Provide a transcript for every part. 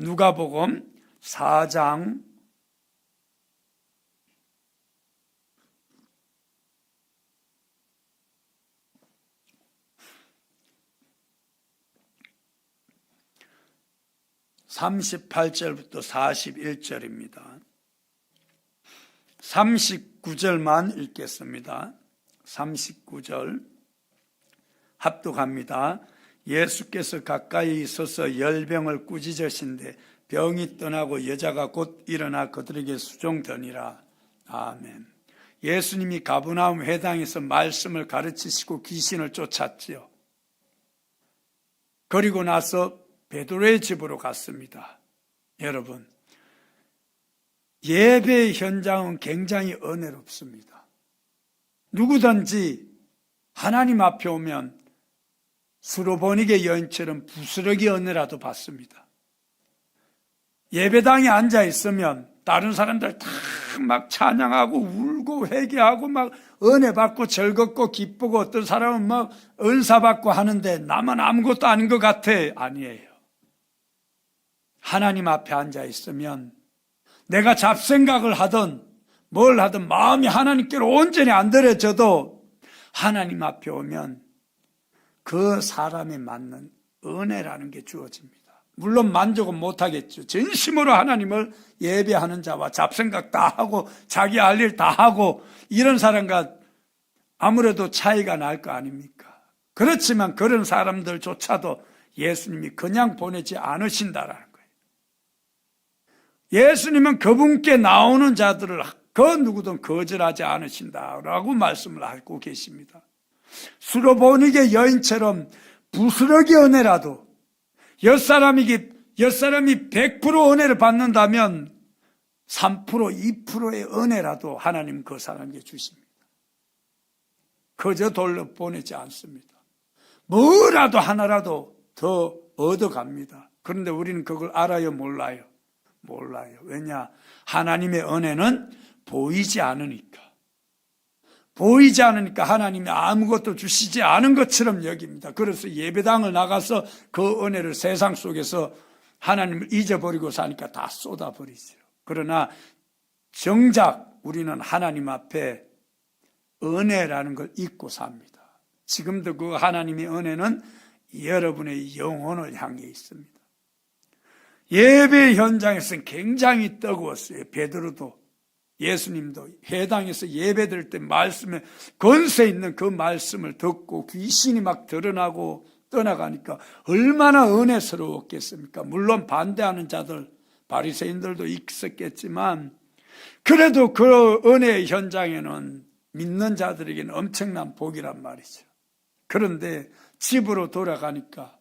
누가복음 4장 38절부터 41절입니다. 39절만 읽겠습니다. 39절 합독합니다. 예수께서 가까이 있어서 열병을 꾸짖으신데 병이 떠나고 여자가 곧 일어나 그들에게 수종되니라. 아멘. 예수님이 가브나움 회당에서 말씀을 가르치시고 귀신을 쫓았지요. 그리고 나서 베드로의 집으로 갔습니다. 여러분, 예배 현장은 굉장히 은혜롭습니다. 누구든지 하나님 앞에 오면 수로보니게 여인처럼 부스러기 은혜라도 받습니다. 예배당에 앉아 있으면 다른 사람들 다 막 찬양하고 울고 회개하고 막 은혜 받고 즐겁고 기쁘고 어떤 사람은 막 은사 받고 하는데 나만 아무것도 아닌 것 같아. 아니에요. 하나님 앞에 앉아 있으면 내가 잡생각을 하든 뭘 하든 마음이 하나님께로 온전히 안 들어져도 하나님 앞에 오면 그 사람에 맞는 은혜라는 게 주어집니다. 물론 만족은 못하겠죠. 진심으로 하나님을 예배하는 자와 잡생각 다 하고 자기 할 일 다 하고 이런 사람과 아무래도 차이가 날 거 아닙니까? 그렇지만 그런 사람들조차도 예수님이 그냥 보내지 않으신다라는 거예요. 예수님은 그분께 나오는 자들을 그 누구든 거절하지 않으신다라고 말씀을 하고 계십니다. 수로보니게 여인처럼 부스러기 은혜라도 옆사람이 옆사람이 100% 은혜를 받는다면 3% 2%의 은혜라도 하나님 그 사람에게 주십니다. 그저 돌려 보내지 않습니다. 뭐라도 하나라도 더 얻어갑니다. 그런데 우리는 그걸 알아요, 몰라요? 몰라요. 왜냐? 하나님의 은혜는 보이지 않으니까. 보이지 않으니까 하나님이 아무것도 주시지 않은 것처럼 여깁니다. 그래서 예배당을 나가서 그 은혜를 세상 속에서 하나님을 잊어버리고 사니까 다 쏟아버리죠. 그러나 정작 우리는 하나님 앞에 은혜라는 걸 잊고 삽니다. 지금도 그 하나님의 은혜는 여러분의 영혼을 향해 있습니다. 예배 현장에서는 굉장히 뜨거웠어요. 베드로도 예수님도 해당에서 예배드릴 때 말씀에 건세 있는 그 말씀을 듣고 귀신이 막 드러나고 떠나가니까 얼마나 은혜스러웠겠습니까? 물론 반대하는 자들 바리새인들도 있었겠지만 그래도 그 은혜의 현장에는 믿는 자들에게는 엄청난 복이란 말이죠. 그런데 집으로 돌아가니까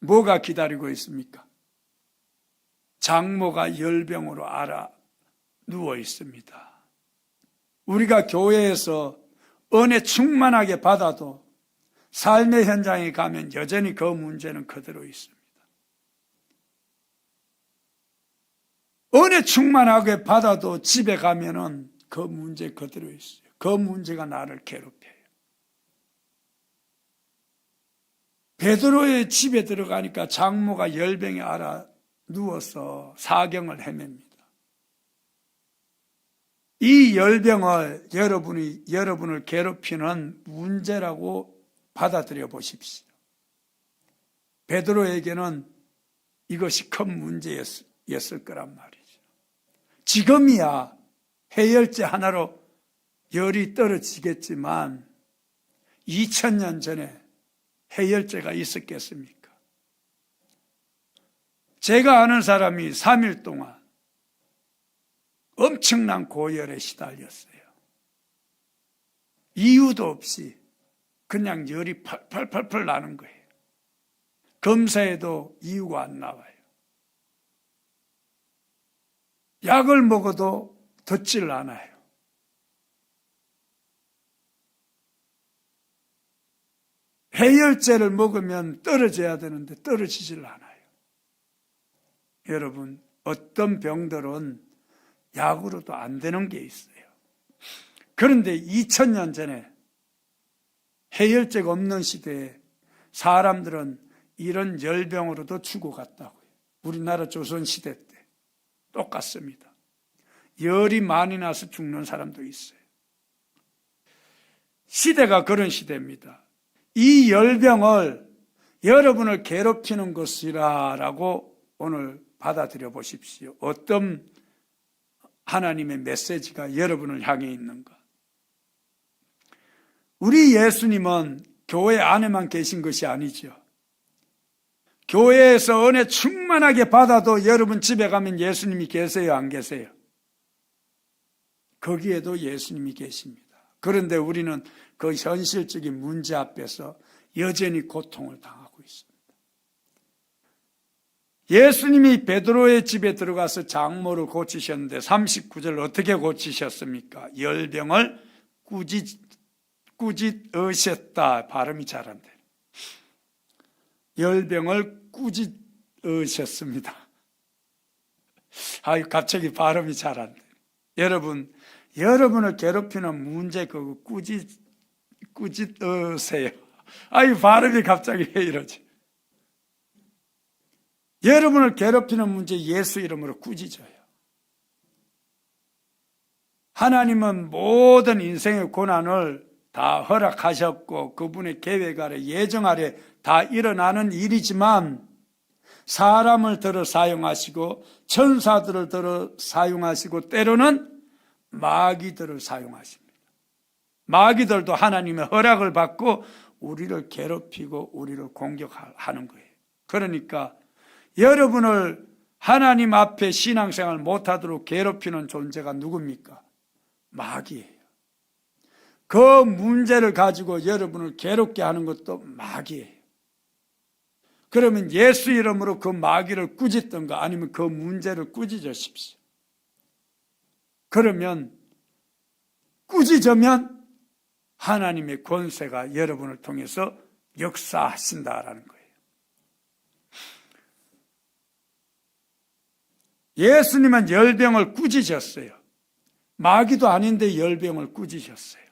뭐가 기다리고 있습니까? 장모가 열병으로 알아 누워 있습니다. 우리가 교회에서 은혜 충만하게 받아도 삶의 현장에 가면 여전히 그 문제는 그대로 있습니다. 은혜 충만하게 받아도 집에 가면은 그 문제 그대로 있어요. 그 문제가 나를 괴롭혀요. 베드로의 집에 들어가니까 장모가 열병에 알아 누워서 사경을 헤맵니다. 이 열병을 여러분이 여러분을 괴롭히는 문제라고 받아들여 보십시오. 베드로에게는 이것이 큰 문제였을 거란 말이죠. 지금이야 해열제 하나로 열이 떨어지겠지만 2000년 전에 해열제가 있었겠습니까? 제가 아는 사람이 3일 동안 엄청난 고열에 시달렸어요. 이유도 없이 그냥 열이 펄펄펄펄 나는 거예요. 검사에도 이유가 안 나와요. 약을 먹어도 듣질 않아요. 해열제를 먹으면 떨어져야 되는데 떨어지질 않아요. 여러분, 어떤 병들은 약으로도 안 되는 게 있어요. 그런데 2000년 전에 해열제가 없는 시대에 사람들은 이런 열병으로도 죽어갔다고요. 우리나라 조선시대 때 똑같습니다. 열이 많이 나서 죽는 사람도 있어요. 시대가 그런 시대입니다. 이 열병을 여러분을 괴롭히는 것이라라고 오늘 받아들여 보십시오. 어떤 하나님의 메시지가 여러분을 향해 있는가? 우리 예수님은 교회 안에만 계신 것이 아니죠. 교회에서 은혜 충만하게 받아도 여러분 집에 가면 예수님이 계세요, 안 계세요? 거기에도 예수님이 계십니다. 그런데 우리는 그 현실적인 문제 앞에서 여전히 고통을 당하고. 예수님이 베드로의 집에 들어가서 장모를 고치셨는데 39절 어떻게 고치셨습니까? 열병을 꾸짖, 꾸짖으셨다. 발음이 잘 안 돼. 열병을 꾸짖으셨습니다. 아유, 갑자기 발음이 잘 안 돼. 여러분, 여러분을 괴롭히는 문제 그거 꾸짖, 꾸짖으세요. 아유, 발음이 갑자기 왜 이러지? 여러분을 괴롭히는 문제 예수 이름으로 꾸짖어요. 하나님은 모든 인생의 고난을 다 허락하셨고 그분의 계획 아래 예정 아래 다 일어나는 일이지만 사람을 들어 사용하시고 천사들을 들어 사용하시고 때로는 마귀들을 사용하십니다. 마귀들도 하나님의 허락을 받고 우리를 괴롭히고 우리를 공격하는 거예요. 그러니까 여러분을 하나님 앞에 신앙생활 못하도록 괴롭히는 존재가 누굽니까? 마귀예요. 그 문제를 가지고 여러분을 괴롭게 하는 것도 마귀예요. 그러면 예수 이름으로 그 마귀를 꾸짖던가 아니면 그 문제를 꾸짖으십시오. 그러면 꾸짖으면 하나님의 권세가 여러분을 통해서 역사하신다라는 거예요. 예수님은 열병을 꾸짖으셨어요. 마귀도 아닌데 열병을 꾸짖으셨어요.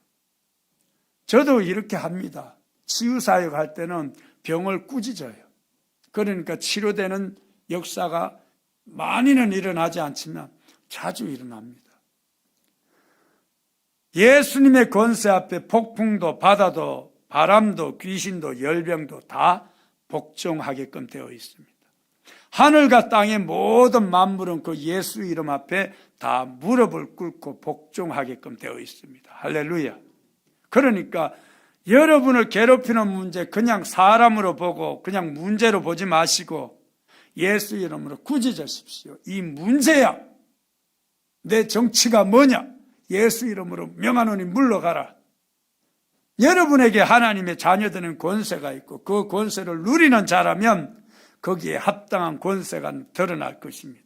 저도 이렇게 합니다. 치유사역 할 때는 병을 꾸짖어요. 그러니까 치료되는 역사가 많이는 일어나지 않지만 자주 일어납니다. 예수님의 권세 앞에 폭풍도 바다도 바람도 귀신도 열병도 다 복종하게끔 되어 있습니다. 하늘과 땅의 모든 만물은 그 예수 이름 앞에 다 무릎을 꿇고 복종하게끔 되어 있습니다. 할렐루야. 그러니까 여러분을 괴롭히는 문제 그냥 사람으로 보고 그냥 문제로 보지 마시고 예수 이름으로 꾸짖으십시오. 이 문제야. 내 정치가 뭐냐? 예수 이름으로 명하노니 물러가라. 여러분에게 하나님의 자녀되는 권세가 있고 그 권세를 누리는 자라면 거기에 합당한 권세가 드러날 것입니다.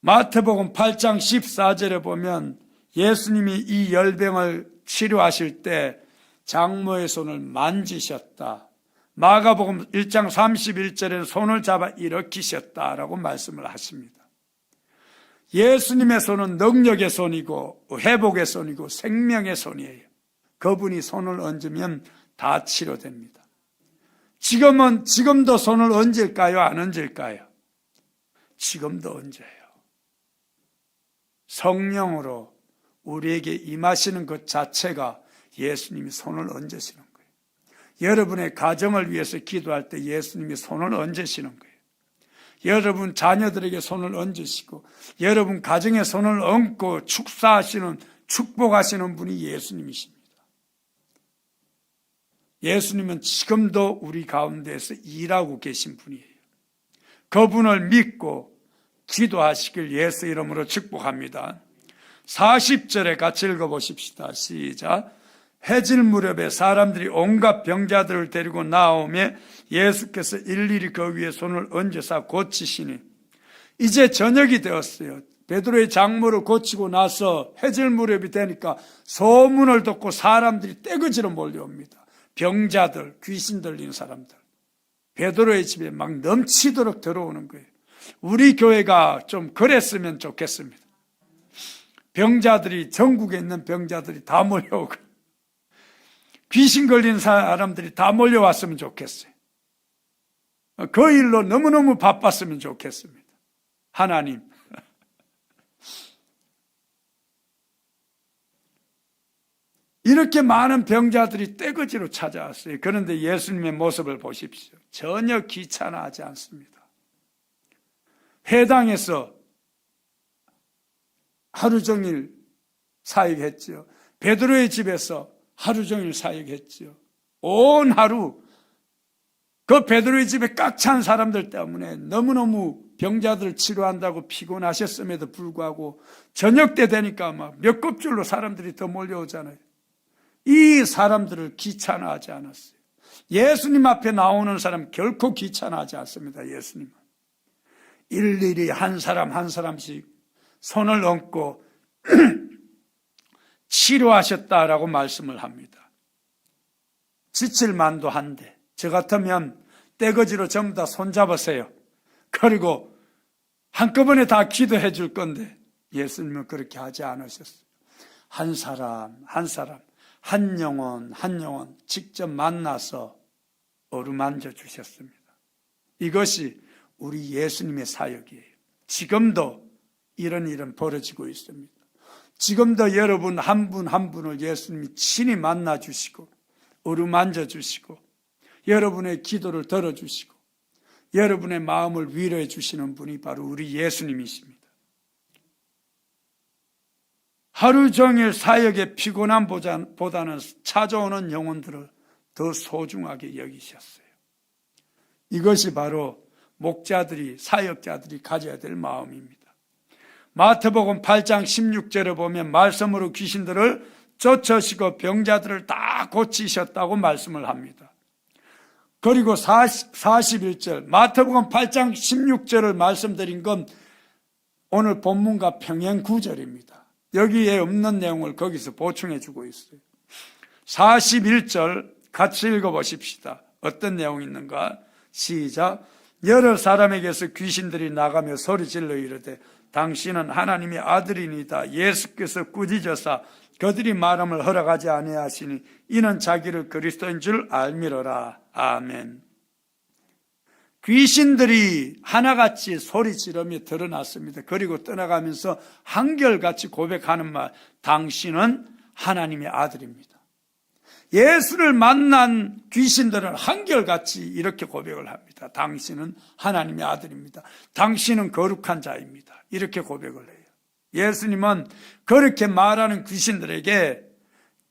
마태복음 8장 14절에 보면 예수님이 이 열병을 치료하실 때 장모의 손을 만지셨다. 마가복음 1장 31절에 손을 잡아 일으키셨다라고 말씀을 하십니다. 예수님의 손은 능력의 손이고 회복의 손이고 생명의 손이에요. 그분이 손을 얹으면 다 치료됩니다. 지금은 지금도 손을 얹을까요? 안 얹을까요? 지금도 얹어요. 성령으로 우리에게 임하시는 것 자체가 예수님이 손을 얹으시는 거예요. 여러분의 가정을 위해서 기도할 때 예수님이 손을 얹으시는 거예요. 여러분 자녀들에게 손을 얹으시고 여러분 가정에 손을 얹고 축사하시는 축복하시는 분이 예수님이십니다. 예수님은 지금도 우리 가운데에서 일하고 계신 분이에요. 그분을 믿고 기도하시길 예수 이름으로 축복합니다. 40절에 같이 읽어보십시다. 시작. 해질 무렵에 사람들이 온갖 병자들을 데리고 나오며 예수께서 일일이 그 위에 손을 얹어서 고치시니 이제 저녁이 되었어요. 베드로의 장모를 고치고 나서 해질 무렵이 되니까 소문을 듣고 사람들이 떼거지로 몰려옵니다. 병자들, 귀신 들린 사람들. 베드로의 집에 막 넘치도록 들어오는 거예요. 우리 교회가 좀 그랬으면 좋겠습니다. 병자들이 전국에 있는 병자들이 다 몰려오고 귀신 걸린 사람들이 다 몰려왔으면 좋겠어요. 그 일로 너무너무 바빴으면 좋겠습니다. 하나님. 이렇게 많은 병자들이 떼거지로 찾아왔어요. 그런데 예수님의 모습을 보십시오. 전혀 귀찮아하지 않습니다. 회당에서 하루 종일 사역했죠. 베드로의 집에서 하루 종일 사역했죠. 온 하루 그 베드로의 집에 꽉 찬 사람들 때문에 너무너무 병자들 치료한다고 피곤하셨음에도 불구하고 저녁 때 되니까 막 몇 곱줄로 사람들이 더 몰려오잖아요. 이 사람들을 귀찮아하지 않았어요. 예수님 앞에 나오는 사람 결코 귀찮아하지 않습니다. 예수님은. 일일이 한 사람 한 사람씩 손을 얹고 치료하셨다라고 말씀을 합니다. 지칠 만도 한데 저 같으면 떼거지로 전부 다 손잡으세요. 그리고 한꺼번에 다 기도해 줄 건데 예수님은 그렇게 하지 않으셨어요. 한 사람 한 사람 한 영혼 한 영혼 직접 만나서 어루만져 주셨습니다. 이것이 우리 예수님의 사역이에요. 지금도 이런 일은 벌어지고 있습니다. 지금도 여러분 한분한 분을 예수님이 친히 만나 주시고 어루만져 주시고 여러분의 기도를 들어주시고 여러분의 마음을 위로해 주시는 분이 바로 우리 예수님이십니다. 하루 종일 사역에 피곤함보다는 찾아오는 영혼들을 더 소중하게 여기셨어요. 이것이 바로 목자들이, 사역자들이 가져야 될 마음입니다. 마태복음 8장 16절에 보면 말씀으로 귀신들을 쫓으시고 병자들을 다 고치셨다고 말씀을 합니다. 그리고 40, 41절, 마태복음 8장 16절을 말씀드린 건 오늘 본문과 평행 구절입니다. 여기에 없는 내용을 거기서 보충해 주고 있어요. 41절 같이 읽어 보십시다. 어떤 내용이 있는가? 시작. 여러 사람에게서 귀신들이 나가며 소리 질러 이르되 당신은 하나님의 아들이니다. 예수께서 꾸짖어사 그들이 말함을 허락하지 아니하시니 이는 자기를 그리스도인 줄 알미러라. 아멘. 귀신들이 하나같이 소리 지르며 드러났습니다. 그리고 떠나가면서 한결같이 고백하는 말, 당신은 하나님의 아들입니다. 예수를 만난 귀신들은 한결같이 이렇게 고백을 합니다. 당신은 하나님의 아들입니다. 당신은 거룩한 자입니다. 이렇게 고백을 해요. 예수님은 그렇게 말하는 귀신들에게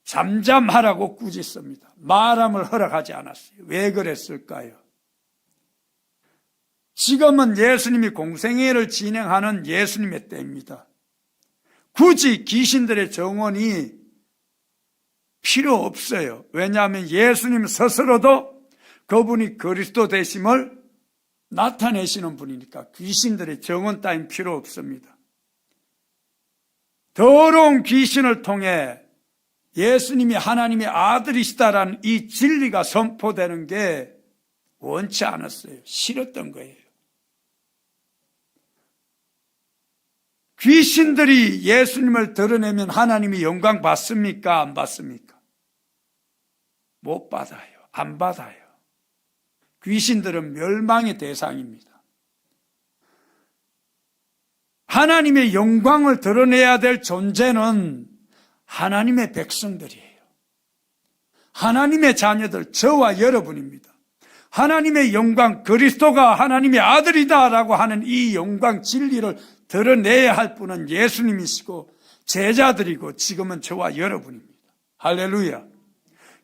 잠잠하라고 꾸짖습니다. 말함을 허락하지 않았어요. 왜 그랬을까요? 지금은 예수님이 공생애를 진행하는 예수님의 때입니다. 굳이 귀신들의 정원이 필요 없어요. 왜냐하면 예수님 스스로도 그분이 그리스도 되심을 나타내시는 분이니까 귀신들의 정원 따윈 필요 없습니다. 더러운 귀신을 통해 예수님이 하나님의 아들이시다라는 이 진리가 선포되는 게 원치 않았어요. 싫었던 거예요. 귀신들이 예수님을 드러내면 하나님이 영광 받습니까? 안 받습니까? 못 받아요. 안 받아요. 귀신들은 멸망의 대상입니다. 하나님의 영광을 드러내야 될 존재는 하나님의 백성들이에요. 하나님의 자녀들, 저와 여러분입니다. 하나님의 영광, 그리스도가 하나님의 아들이다라고 하는 이 영광 진리를 드러내야 할 분은 예수님이시고 제자들이고 지금은 저와 여러분입니다. 할렐루야.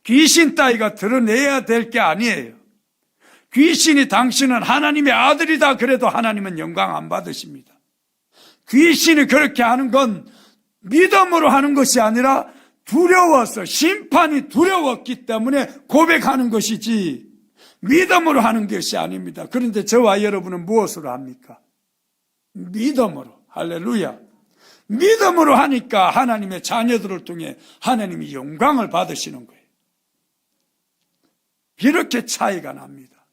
귀신 따위가 드러내야 될 게 아니에요. 귀신이 당신은 하나님의 아들이다 그래도 하나님은 영광 안 받으십니다. 귀신이 그렇게 하는 건 믿음으로 하는 것이 아니라 두려워서 심판이 두려웠기 때문에 고백하는 것이지 믿음으로 하는 것이 아닙니다. 그런데 저와 여러분은 무엇으로 합니까? 믿음으로. 할렐루야. 믿음으로 하니까 하나님의 자녀들을 통해 하나님이 영광을 받으시는 거예요. 이렇게 차이가 납니다.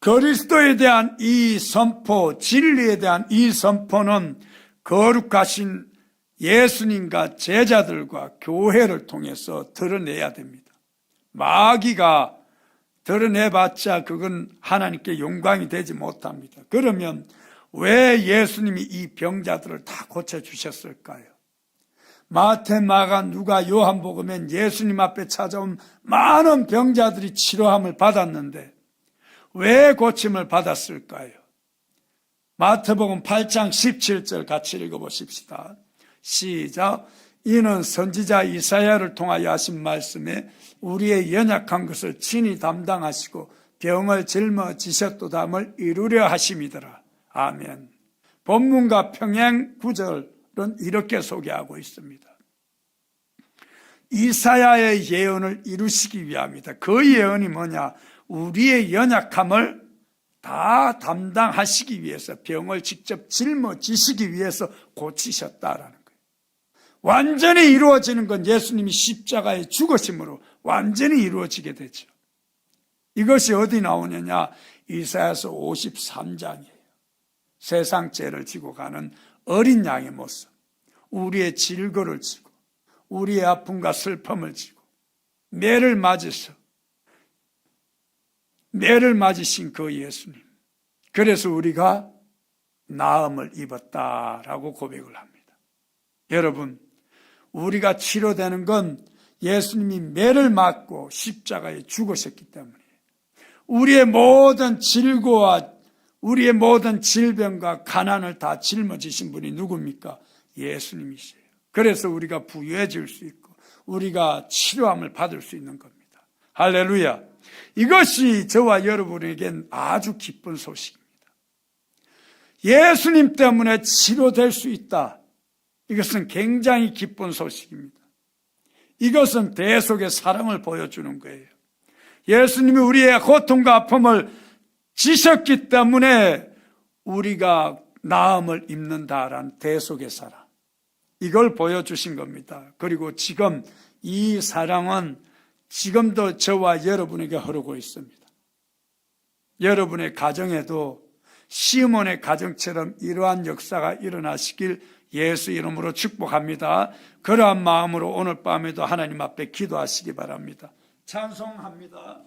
그리스도에 대한 이 선포, 진리에 대한 이 선포는 거룩하신 예수님과 제자들과 교회를 통해서 드러내야 됩니다. 마귀가 드러내봤자 그건 하나님께 영광이 되지 못합니다. 그러면 왜 예수님이 이 병자들을 다 고쳐주셨을까요? 마태, 마가, 누가, 요한복음엔 예수님 앞에 찾아온 많은 병자들이 치료함을 받았는데 왜 고침을 받았을까요? 마태복음 8장 17절 같이 읽어보십시다. 시작. 이는 선지자 이사야를 통하여 하신 말씀에 우리의 연약한 것을 친히 담당하시고 병을 짊어 지셨도담을 이루려 하심이더라. 아멘. 본문과 평행 구절은 이렇게 소개하고 있습니다. 이사야의 예언을 이루시기 위함이다. 그 예언이 뭐냐? 우리의 연약함을 다 담당하시기 위해서 병을 직접 짊어지시기 위해서 고치셨다라는. 완전히 이루어지는 건 예수님이 십자가에 죽으심으로 완전히 이루어지게 되죠. 이것이 어디 나오느냐? 이사야서 53장이에요. 세상 죄를 지고 가는 어린 양의 모습. 우리의 질거를 지고 우리의 아픔과 슬픔을 지고 매를 맞으서 매를 맞으신 그 예수님. 그래서 우리가 나음을 입었다라고 고백을 합니다. 여러분, 우리가 치료되는 건 예수님이 매를 맞고 십자가에 죽으셨기 때문이에요. 우리의 모든 질고와 우리의 모든 질병과 가난을 다 짊어지신 분이 누굽니까? 예수님이세요. 그래서 우리가 부유해질 수 있고 우리가 치료함을 받을 수 있는 겁니다. 할렐루야. 이것이 저와 여러분에겐 아주 기쁜 소식입니다. 예수님 때문에 치료될 수 있다. 이것은 굉장히 기쁜 소식입니다. 이것은 대속의 사랑을 보여주는 거예요. 예수님이 우리의 고통과 아픔을 지셨기 때문에 우리가 나음을 입는다라는 대속의 사랑. 이걸 보여주신 겁니다. 그리고 지금 이 사랑은 지금도 저와 여러분에게 흐르고 있습니다. 여러분의 가정에도 시몬의 가정처럼 이러한 역사가 일어나시길 예수 이름으로 축복합니다. 그러한 마음으로 오늘 밤에도 하나님 앞에 기도하시기 바랍니다. 찬송합니다.